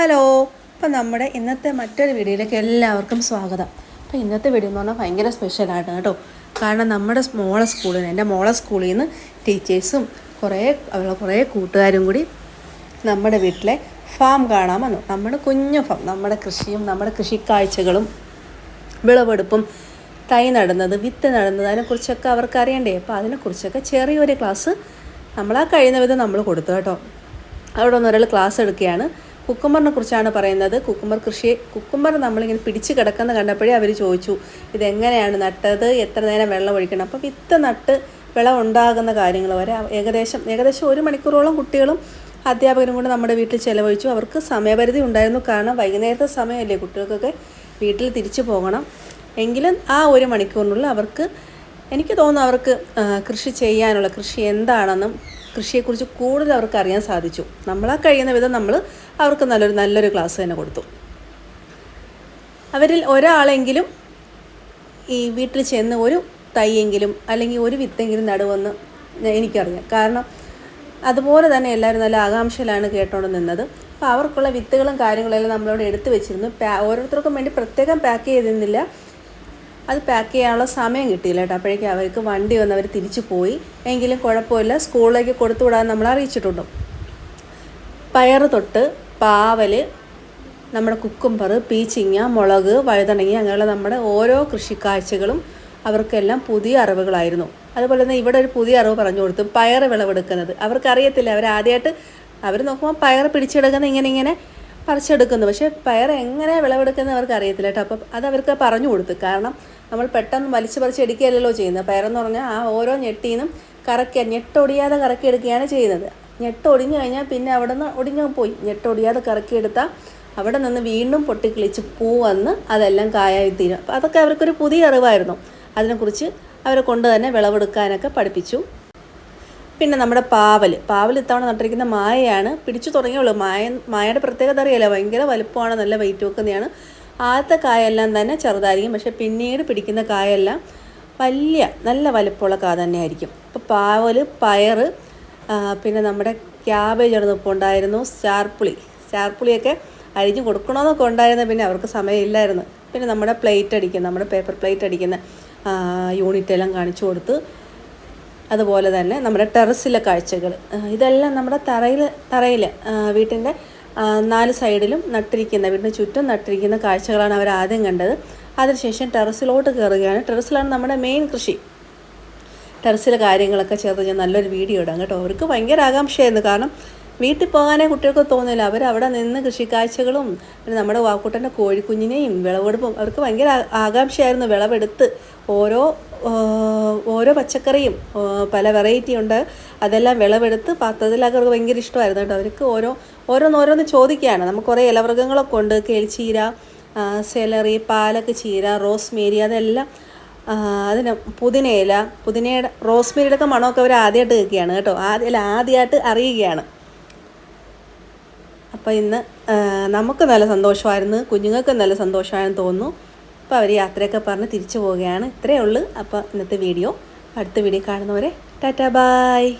Hello അപ്പം നമ്മുടെ ഇന്നത്തെ മറ്റൊരു വീഡിയോയിലേക്ക് എല്ലാവർക്കും സ്വാഗതം. അപ്പോൾ ഇന്നത്തെ വീഡിയോ എന്ന് പറഞ്ഞാൽ ഭയങ്കര സ്പെഷ്യലാണ് കേട്ടോ. കാരണം നമ്മുടെ മോളെ സ്കൂളിൽ നിന്ന് എന്റെ മോളെ സ്കൂളിൽ നിന്ന് ടീച്ചേഴ്സും കുറേ അവരുടെ കുറേ കൂട്ടുകാരും കൂടി നമ്മുടെ വീട്ടിലെ ഫാം കാണാൻ വന്നു. നമ്മുടെ കുഞ്ഞു ഫാം നമ്മുടെ കൃഷിയും നമ്മുടെ കൃഷിക്കാഴ്ചകളും വിളവെടുപ്പും തൈ നടുന്നത് വിത്ത് നടുന്നത് അതിനെക്കുറിച്ചൊക്കെ അവർക്ക് അറിയണ്ടേ? അപ്പോൾ അതിനെക്കുറിച്ചൊക്കെ ചെറിയൊരു ക്ലാസ് നമ്മളാ കഴിയുന്ന വിധം നമ്മൾ കൊടുത്തു കേട്ടോ. അവിടെ ഒന്ന് ഒരാൾ ക്ലാസ് എടുക്കുകയാണ്. കുക്കുംബറിനെ കുറിച്ചാണ് പറയുന്നത്. കുക്കുമ്പർ കൃഷി കുക്കുമ്പർ നമ്മളിങ്ങനെ പിടിച്ച് കിടക്കുന്ന കണ്ടപ്പോഴേ അവർ ചോദിച്ചു ഇതെങ്ങനെയാണ് നട്ടത്? എത്ര നേരം വെള്ളം ഒഴിക്കണം? അപ്പോൾ വിത്ത് നട്ട് വിളവ് ഉണ്ടാകുന്ന കാര്യങ്ങൾ വരെ ഏകദേശം ഏകദേശം ഒരു മണിക്കൂറോളം കുട്ടികളും അധ്യാപകരും കൂടെ നമ്മുടെ വീട്ടിൽ ചിലവഴിച്ചു. അവർക്ക് സമയപരിധി ഉണ്ടായിരുന്നു. കാരണം വൈകുന്നേരത്തെ സമയമല്ലേ കുട്ടികൾക്കൊക്കെ വീട്ടിൽ തിരിച്ചു പോകണം. എങ്കിലും ആ ഒരു മണിക്കൂറിനുള്ളിൽ അവർക്ക് എനിക്ക് തോന്നുന്നു അവർക്ക് കൃഷി ചെയ്യാനുള്ള കൃഷി എന്താണെന്നും കൃഷിയെക്കുറിച്ച് കൂടുതൽ അവർക്ക് അറിയാൻ സാധിച്ചു. നമ്മളാ കഴിയുന്ന വിധം നമ്മൾ അവർക്ക് നല്ലൊരു നല്ലൊരു ക്ലാസ് തന്നെ കൊടുത്തു. അവരിൽ ഒരാളെങ്കിലും ഈ വീട്ടിൽ ചെന്ന് ഒരു തൈയെങ്കിലും അല്ലെങ്കിൽ ഒരു വിത്തെങ്കിലും നടുവെന്ന് എനിക്കറിയാം. കാരണം അതുപോലെ തന്നെ എല്ലാവരും നല്ല ആകാംക്ഷയിലാണ് കേട്ടോണ്ട് നിന്നത്. അപ്പോൾ അവർക്കുള്ള വിത്തുകളും കാര്യങ്ങളെല്ലാം നമ്മളോട് എടുത്തു വെച്ചിരുന്നു. പാ ഓരോരുത്തർക്കും വേണ്ടി പ്രത്യേകം പാക്ക് ചെയ്തിരുന്നില്ല. അത് പാക്ക് ചെയ്യാനുള്ള സമയം കിട്ടിയില്ല കേട്ടോ. അപ്പോഴേക്കും അവർക്ക് വണ്ടി വന്ന് അവർ തിരിച്ചു പോയി. എങ്കിലും കുഴപ്പമില്ല. സ്കൂളിലേക്ക് കൊടുത്തു വിടാൻ നമ്മൾ അറിയിച്ചിട്ടുണ്ട്. പയർ തൊട്ട് പാവൽ നമ്മുടെ കുക്കുംബർ പീച്ചിങ്ങ മുളക് വഴുതണങ്ങി അങ്ങനെയുള്ള നമ്മുടെ ഓരോ കൃഷിക്കാഴ്ചകളും അവർക്കെല്ലാം പുതിയ അറിവുകളായിരുന്നു. അതുപോലെ തന്നെ ഇവിടെ ഒരു പുതിയ അറിവ് പറഞ്ഞു കൊടുത്തു. പയർ വിളവെടുക്കുന്നത്. അവർക്കറിയത്തില്ല. അവർ ആദ്യമായിട്ട് അവർ നോക്കുമ്പോൾ പയർ പിടിച്ചെടുക്കുന്ന ഇങ്ങനെ ഇങ്ങനെ പറിച്ചെടുക്കുന്നു. പക്ഷേ പയർ എങ്ങനെ വിളവെടുക്കുന്നത് അവർക്ക് അറിയത്തില്ല കേട്ടോ. അപ്പം അത് അവർക്ക് പറഞ്ഞു കൊടുത്തു. കാരണം നമ്മൾ പെട്ടെന്ന് വലിച്ചു പറിച്ചെടുക്കുകയല്ലോ ചെയ്യുന്നത്. പയറെന്ന് പറഞ്ഞാൽ ആ ഓരോ ഞെട്ടീന്നും കറക്കുക ഞെട്ടൊടിയാതെ കറക്കിയെടുക്കുകയാണ് ചെയ്യുന്നത്. ഞെട്ടൊടിഞ്ഞു കഴിഞ്ഞാൽ പിന്നെ അവിടെ നിന്ന് ഒടിഞ്ഞു പോയി. ഞെട്ടൊടിയാതെ കറക്കിയെടുത്താൽ അവിടെ നിന്ന് വീണ്ടും പൊട്ടിക്കിളിച്ച് പൂ വന്ന് അതെല്ലാം കായായി തീരും. അപ്പോൾ അതൊക്കെ അവർക്കൊരു പുതിയ അറിവായിരുന്നു. അതിനെക്കുറിച്ച് അവരെ കൊണ്ട് തന്നെ വിളവെടുക്കാനൊക്കെ പഠിപ്പിച്ചു. പിന്നെ നമ്മുടെ പാവൽ പാവൽ ഇത്തവണ നട്ടിരിക്കുന്ന മായയാണ് പിടിച്ചു തുടങ്ങിയുള്ളൂ. മായ മായയുടെ പ്രത്യേകത അറിയാലോ? ഭയങ്കര വലുപ്പമാണ് നല്ല വെയിറ്റ് വെക്കുന്നതാണ്. ആദ്യത്തെ കായെല്ലാം തന്നെ ചെറുതായിരിക്കും. പക്ഷേ പിന്നീട് പിടിക്കുന്ന കായെല്ലാം വലിയ നല്ല വലുപ്പമുള്ള കാ തന്നെയായിരിക്കും. അപ്പോൾ പാവൽ പയർ പിന്നെ നമ്മുടെ ക്യാബേജ് ആണ് ഇപ്പോൾ ഉണ്ടായിരുന്നു സ്റ്റാർപ്പുളി സ്റ്റാർപ്പുളിയൊക്കെ അരിഞ്ഞ് കൊടുക്കണമെന്നൊക്കെ ഉണ്ടായിരുന്നു. പിന്നെ അവർക്ക് സമയമില്ലായിരുന്നു. പിന്നെ നമ്മുടെ പ്ലേറ്റ് അടിക്കുന്ന നമ്മുടെ പേപ്പർ പ്ലേറ്റ് അടിക്കുന്ന യൂണിറ്റ് എല്ലാം കാണിച്ചു കൊടുത്ത് അതുപോലെ തന്നെ നമ്മുടെ ടെറസിലെ കാഴ്ചകൾ. ഇതെല്ലാം നമ്മുടെ തറയിൽ തറയിൽ വീട്ടിന്റെ നാല് സൈഡിലും നട്ടിരിക്കുന്ന വീടിന് ചുറ്റും നട്ടിരിക്കുന്ന കാഴ്ചകളാണ് അവർ ആദ്യം കണ്ടത്. അതിനുശേഷം ടെറസിലോട്ട് കയറുകയാണ്. ടെറസിലാണ് നമ്മുടെ മെയിൻ കൃഷി. ടെറസിലെ കാര്യങ്ങളൊക്കെ ചേർത്ത് ഞാൻ നല്ലൊരു വീഡിയോ ഇടാം കേട്ടോ. അവർക്ക് ഭയങ്കര ആകാംക്ഷയായിരുന്നു. കാരണം വീട്ടിൽ പോകാനേ കുട്ടികൾക്ക് തോന്നില്ല അവർ അവിടെ നിന്ന് കൃഷിക്കാഴ്ചകളും പിന്നെ നമ്മുടെ വാക്കുട്ടന്റെ കോഴിക്കുഞ്ഞിനെയും വിളവെടുപ്പും അവർക്ക് ഭയങ്കര ആകാംക്ഷയായിരുന്നു വിളവെടുത്ത്. ഓരോ ഓരോ പച്ചക്കറിയും പല വെറൈറ്റി ഉണ്ട്. അതെല്ലാം വിളവെടുത്ത് പാത്രത്തിലൊക്കെ അവർക്ക് ഭയങ്കര ഇഷ്ടമായിരുന്നു കേട്ടോ. അവർക്ക് ഓരോ ഓരോന്ന് ഓരോന്ന് ചോദിക്കുകയാണ്. നമുക്ക് കുറേ ഇലവർഗങ്ങളൊക്കെ ഉണ്ട്. കേൾച്ചീര സെലറി പാലക്ക് ചീര റോസ്മേരി അതെല്ലാം അതിന് പുതിനയില പുതിനയുടെ റോസ്മേരിയുടെ ഒക്കെ മണമൊക്കെ അവർ ആദ്യമായിട്ട് കേൾക്കുകയാണ് കേട്ടോ. ആദ്യം ആദ്യമായിട്ട് അറിയുകയാണ്. അപ്പോൾ ഇന്ന് നമുക്ക് നല്ല സന്തോഷമായിരുന്നു കുഞ്ഞുങ്ങൾക്ക് നല്ല സന്തോഷമായെന്ന് തോന്നുന്നു. അപ്പോൾ അവർ യാത്രയൊക്കെ പറഞ്ഞ് തിരിച്ചു പോവുകയാണ്. ഇത്രയേ ഉള്ളൂ. അപ്പോൾ ഇന്നത്തെ വീഡിയോ അടുത്ത വീഡിയോ കാണുന്നവരെ ടാറ്റാ ബായ്.